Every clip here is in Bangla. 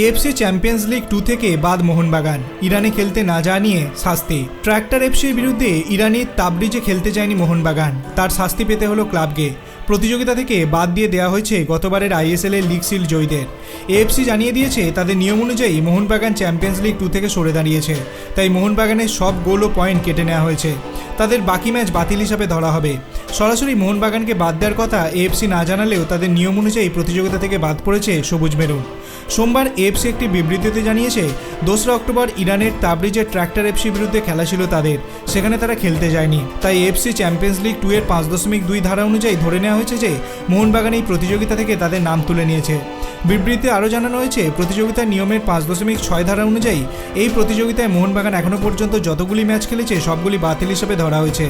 এএফসি চ্যাম্পিয়ন্স লিগ টু থেকে বাদ মোহনবাগান। ইরানে খেলতে না যাওয়া নিয়ে শাস্তি ট্র্যাক্টর এফসির বিরুদ্ধে ইরানের তাবরিজে খেলতে যায়নি মোহনবাগান। তার শাস্তি পেতে হলো ক্লাবকে। প্রতিযোগিতা থেকে বাদ দিয়ে দেওয়া হয়েছে গতবারের আইএসএল এর লিগ সিল জয়ীদের। এএফসি জানিয়ে দিয়েছে, তাদের নিয়ম অনুযায়ী মোহনবাগান চ্যাম্পিয়ন্স লিগ টু থেকে সরে দাঁড়িয়েছে। তাই মোহনবাগানের সব গোল ও পয়েন্ট কেটে নেওয়া হয়েছে। তাদের বাকি ম্যাচ বাতিল হিসাবে ধরা হবে। সরাসরি মোহনবাগানকে বাদ দেওয়ার কথা এএফসি না জানালেও তাদের নিয়ম অনুযায়ী প্রতিযোগিতা থেকে বাদ পড়েছে সবুজ মেরুন। সোমবার এফসি একটি বিবৃতিতে জানিয়েছে, দোসরা অক্টোবর ইরানের তাবরিজের ট্র্যাক্টর এফসি বিরুদ্ধে খেলা ছিল তাদের। সেখানে তারা খেলতে যায়নি। তাই এফসি চ্যাম্পিয়ন্স লিগ টু এর পাঁচ দশমিক দুই ধারা অনুযায়ী ধরে নেওয়া হয়েছে যে, মোহনবাগান এই প্রতিযোগিতা থেকে তাদের নাম তুলে নিয়েছে। বিবৃতিতে আরও জানানো হয়েছে, প্রতিযোগিতার নিয়মের পাঁচ দশমিক ছয় ধারা অনুযায়ী এই প্রতিযোগিতায় মোহনবাগান এখনও পর্যন্ত যতগুলি ম্যাচ খেলেছে, সবগুলি বাতিল হিসেবে ধরা হয়েছে।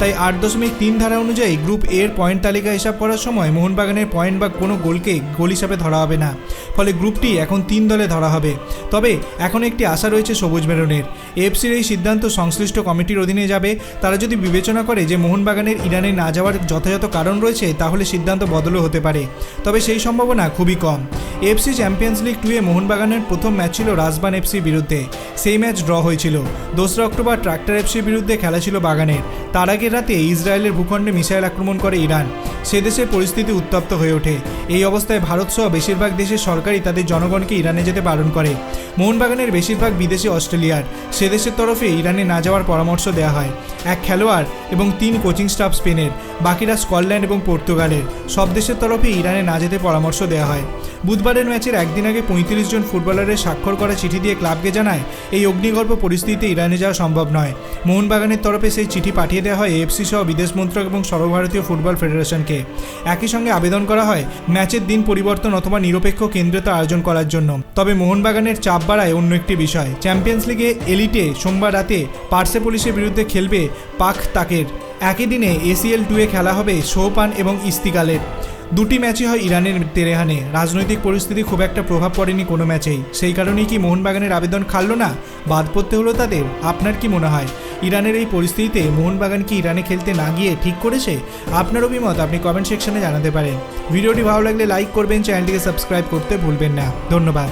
তাই আট দশমিক তিন ধারা অনুযায়ী গ্রুপ এর পয়েন্ট তালিকা হিসাব করার সময় মোহনবাগানের পয়েন্ট বা কোনো গোলকে গোল হিসাবে ধরা হবে না। ফলে গ্রুপটি এখন তিন দলে ধরা হবে। তবে এখন একটি আশা রয়েছে সবুজ মেরনের। এফসির এই সিদ্ধান্ত সংশ্লিষ্ট কমিটির অধীনে যাবে। তারা যদি বিবেচনা করে যে মোহনবাগানের ইরানে না যাওয়ার যথাযথ কারণ রয়েছে, তাহলে সিদ্ধান্ত বদলও হতে পারে। তবে সেই সম্ভাবনা খুবই কম। এফসি চ্যাম্পিয়ন্স লিগ টুয়ে মোহনবাগানের প্রথম ম্যাচ ছিল রাজবান এফসির বিরুদ্ধে। সেই ম্যাচ ড্র হয়েছিল। দোসরা অক্টোবর ট্রাক্টর এফসির বিরুদ্ধে খেলা ছিল বাগানের। তার আগের রাতে ইসরায়েলের ভূখণ্ডে মিসাইল আক্রমণ করে ইরান। সে দেশে পরিস্থিতি উত্তপ্ত হয়ে ওঠে। এই অবস্থায় ভারতসহ বেশিরভাগ দেশের সরকারই তাদের জনগণকে ইরানে যেতে বারণ করে। মোহনবাগানের বেশিরভাগ বিদেশি অস্ট্রেলিয়ার সে দেশের তরফে ইরানে না যাওয়ার পরামর্শ দেওয়া হয়। এক খেলোয়াড় এবং তিন কোচিং স্টাফ স্পেনের, বাকিরা স্কটল্যান্ড এবং পর্তুগালের। সব দেশের তরফে ইরানে না যেতে পরামর্শ দেওয়া হয়। বুধবারের ম্যাচের একদিন আগে পঁয়ত্রিশ জন ফুটবলারের স্বাক্ষর করা চিঠি দিয়ে ক্লাবকে জানায়, এই অগ্নিগর্ভ পরিস্থিতিতে ইরানে যাওয়া সম্ভব নয়। মোহনবাগানের তরফে সেই চিঠি পাঠিয়ে দেওয়া হয় এফসি সহ বিদেশ মন্ত্রক এবং সর্বভারতীয় ফুটবল ফেডারেশনকে। একই সঙ্গে আবেদন করা হয়, ম্যাচের দিন পরিবর্তন অথবা নিরপেক্ষ কেন্দ্রতা আয়োজন করার জন্য। তবে মোহনবাগানের চাপ বাড়ায় অন্য একটি বিষয়, চ্যাম্পিয়ন্স লিগে এলিটে সোমবার রাতে পার্সে পুলিশের বিরুদ্ধে খেলবে পাক তাকের। একই দিনে এসিএল টুয়ে খেলা হবে সোপান এবং ইস্তিকালের দুটি ম্যাচই হয় ইরানের তেরেহানে। রাজনৈতিক পরিস্থিতি খুব একটা প্রভাব পড়েনি কোনো ম্যাচেই। সেই কারণেই কি মোহনবাগানের আবেদন খাললো না? বাদ পড়তে হলো তাদের? আপনার কি মনে হয়? ইরানের এই পরিস্থিতিতে মোহনবাগান কি ইরানে খেলতে না গিয়ে ঠিক করেছে? আপনার অভিমত আপনি কমেন্ট সেকশনে জানাতে পারেন। ভিডিওটি ভালো লাগলে লাইক করবেন, চ্যানেলটিকে সাবস্ক্রাইব করতে ভুলবেন না। ধন্যবাদ।